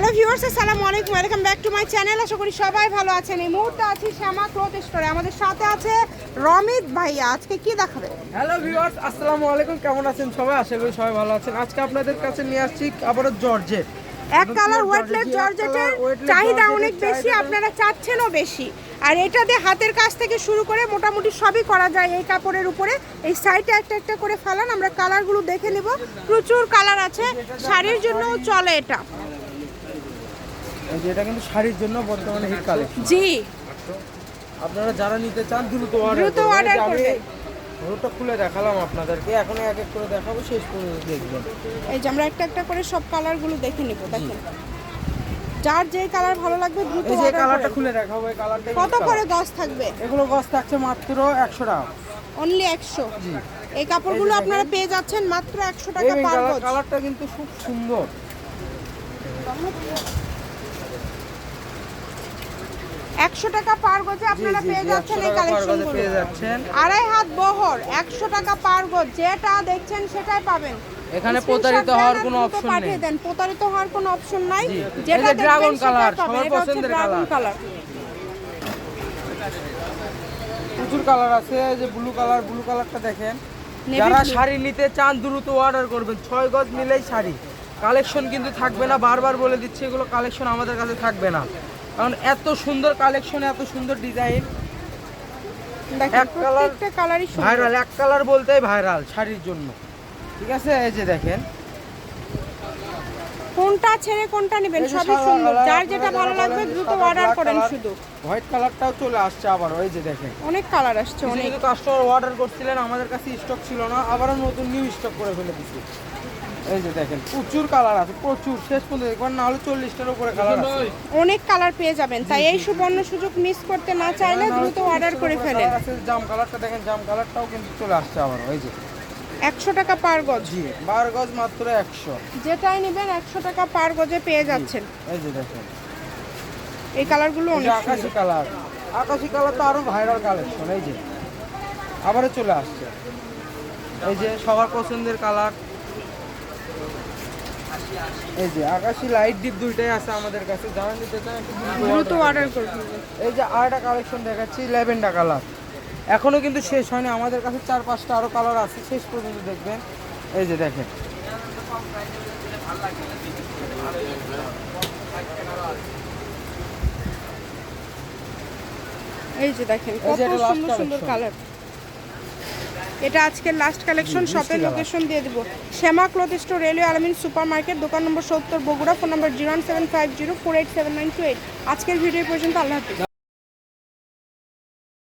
Hello viewers আসসালামু আলাইকুম। Welcome back to my channel আশা করি সবাই ভালো আছেন। এই মুহূর্তে আছি শ্যামা ক্লথ স্টোরে। আমাদের সাথে আছে রমিত ভাইয়া। আজকে কি দেখাবে? হ্যালো ভিউয়ার্স আসসালামু আলাইকুম। কেমন আছেন সবাই? আশা করি সবাই ভালো আছেন। আজকে আপনাদের কাছে নিয়ে আসছি আবারও জর্জেট। এক কালার ওয়েটলেস জর্জেটের চাহিদা অনেক বেশি আপনারা চাচ্ছেনও বেশি। আর এটা দিয়ে হাতের কাজ থেকে শুরু করে মোটামুটি সবই করা যায় এই কাপড়ের উপরে। এই সাইডে একটা একটা করে ফেলান। আমরা কালারগুলো দেখে নিব। প্রচুর কালার আছে। শাড়ির জন্যও চলে এটা। যেটা কিন্তু শাড়ির জন্য বর্তমানে হিট কালেকশন জি। আপনারা যারা নিতে চান দ্রুত অর্ডার দ্রুত order করবেন। রোডটা খুলে দেখালাম আপনাদেরকে। এখন এক এক করে দেখাবো শেষ পর্যন্ত দেখবেন। এই যে আমরা একটা একটা করে সব কালারগুলো দেখে নিব দেখেন। যার যেই কালার ভালো লাগবে দ্রুত এই যে কালারটা। খুলে দেখাবো এই কালারটা কত করে গজ থাকবে? এগুলো গছ থাকছে মাত্র একশো টাকা। অনলি একশো। জি। এই কাপড়গুলো আপনারা পেয়ে যাচ্ছেন মাত্র একশো এই টাকা পার গজ। কালারটা কিন্তু খুব সুন্দর। একশো টাকা পার গজে আপনারা পেয়ে যাচ্ছেন এই টাকা কালেকশন গজে পেয়ে যাচ্ছেন। আড়াই হাত বহর একশো টাকা পার গজ যেটা দেখছেন সেটাই পাবেন। এখানে প্রতারিত হওয়ার কোনো দ্রুত option পাঠিয়ে দেন। প্রতারিত হওয়ার কোনো অপশন নাই। যেটা color, পাবেন। সবার পছন্দের color। প্রচুর কালার আছে যে ব্লু কালার ব্লু কালারটা দেখেন। যারা শাড়ি নিতে চান দ্রুত অর্ডার করবেন। ছয় গজ নিলেই শাড়ি। কালেকশন কিন্তু থাকবে না বারবার বলে দিচ্ছি এগুলো কালেকশন আমাদের কাছে থাকবে না। কারণ এত সুন্দর কালেকশন এত সুন্দর ডিজাইন এক ভাইরাল এক কালার বলতেই ভাইরাল শাড়ির জন্য। ঠিক আছে? এই যে দেখেন কোনটা ছেড়ে কোনটা নেবেন সবই সুন্দর। যার যেটা ভালো লাগবে দ্রুত অর্ডার করেন শুধু। হোয়াইট কালারটাও চলে আসছে আবার ওই যে দেখেন। অনেক কালার আসছে অনেক। কাস্টমার অর্ডার করছিলেন আমাদের কাছে স্টক ছিল না আবারও নতুন নিউ স্টক করে ফেলে দিচ্ছি এই যে দেখেন প্রচুর কালার আছে প্রচুর শেষ পর্যন্ত দেখবেন না হলে চল্লিশটার উপরে কালার আছে। অনেক কালার পেয়ে যাবেন তাই এই সুবর্ণ সুযোগ মিস করতে না চাইলে দ্রুত অর্ডার করে ফেলেন। জাম কালারটা দেখেন জাম কালারটাও কিন্তু চলে আসছে আবার ওই যে। একশো টাকা পার গজ। জি বার গজ মাত্র একশো। যেটাই নেবেন একশো টাকা পার গজে পেয়ে যাচ্ছেন। এই যে দেখেন। এই কালারগুলো অনেক আকাশি কালার। আকাশি কালার তো আরও ভাইরাল কালেকশন এই যে। আবারও চলে আসছে। এই যে সবার পছন্দের কালার। এই যে আকাশি লাইট ডিপ দুইটাই আছে আমাদের কাছে। যারা নিতে চান একটু দ্রুত অর্ডার করে এই যে আরেকটা কালেকশন দেখাচ্ছি ল্যাভেন্ডার কালার এখনও কিন্তু শেষ হয়নি। আমাদের কাছে চার পাঁচটা আরও কালার আছে। শেষ পর্যন্ত দেখবেন। এই যে দেখেন। এই যে দেখেন কত সুন্দর সুন্দর কালার এটা আজকের লাস্ট কালেকশন শপের লোকেশন দিয়ে দেবো। শ্যামা ক্লথ স্টোর রেলওয়ে আলমিন সুপার মার্কেট দোকান নম্বর সত্তর Bogura phone number zero seven five zero four eight seven nine two eight আজকের ভিডিও পর্যন্ত আল্লাহ হাফিজ।